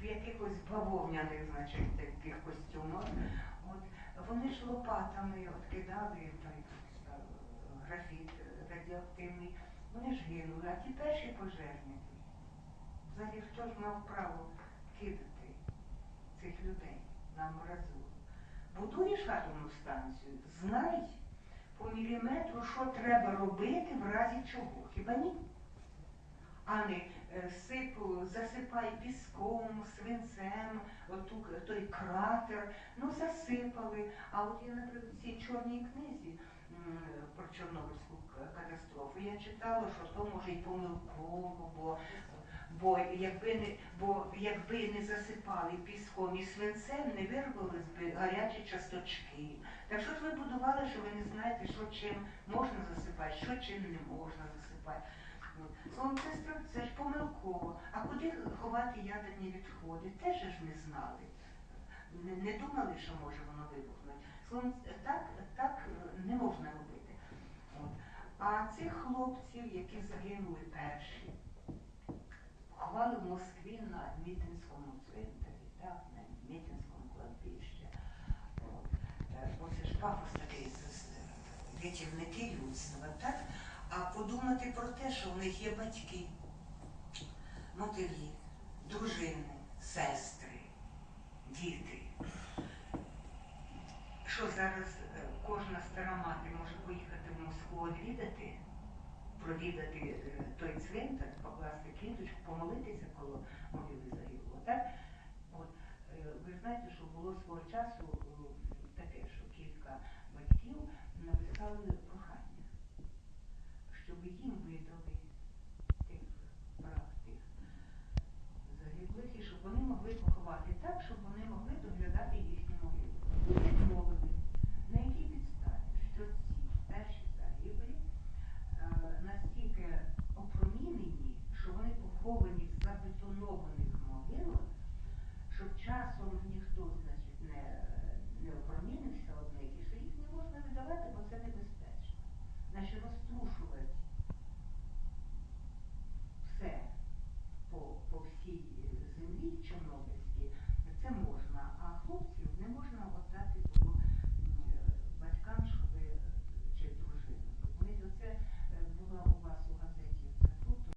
в, якихось бавовняних, значить, таких костюмах. От, вони ж лопатами от кидали той е, графіт радіоактивний. Вони ж гинули, а ті перші пожежники. Взагалі, хто ж мав право кидати цих людей на амбразуру? Будуєш атомну станцію, знай по міліметру, що треба робити в разі чого. Хіба ні? А не е, сипу, засипай піском, свинцем, оту, той кратер, ну засипали. А от я, наприклад, в цій чорній книзі про Чорнобильську катастрофу я читала, що то може й помилково, бо, бо, якби не, бо якби не засипали піском і свинцем, не вирвались би гарячі часточки. Так що ж ви будували, що ви не знаєте, що чим можна засипати, що чим не можна засипати. От. Це, ж помилково. А куди ховати ядерні відходи? Теж ж не знали. Не, думали, що може воно вибухнути. Так, так е, не можна робити. От. А цих хлопців, які загинули перші, ховали в Москві на Мітинському цвинтарі, так, на Мітинському кладбищі. Е, Оце ж пафос такий з- рятівники людства, так? А подумати про те, що в них є батьки, матері, дружини, сестри, діти. Що зараз е, кожна стара мати може поїхати в Москву відвідати, провідати е, той цвинтар, покласти квіточку, помолитися коло могили загиблого. Е, ви знаєте, що було свого часу поховати так, щоб вони могли доглядати їхні могили. І відмовили, на якій підставі, що ці перші загиблі е, настільки опромінені, що вони поховані в забетонованих могилах, щоб часом ніхто значить, не, не опромінився.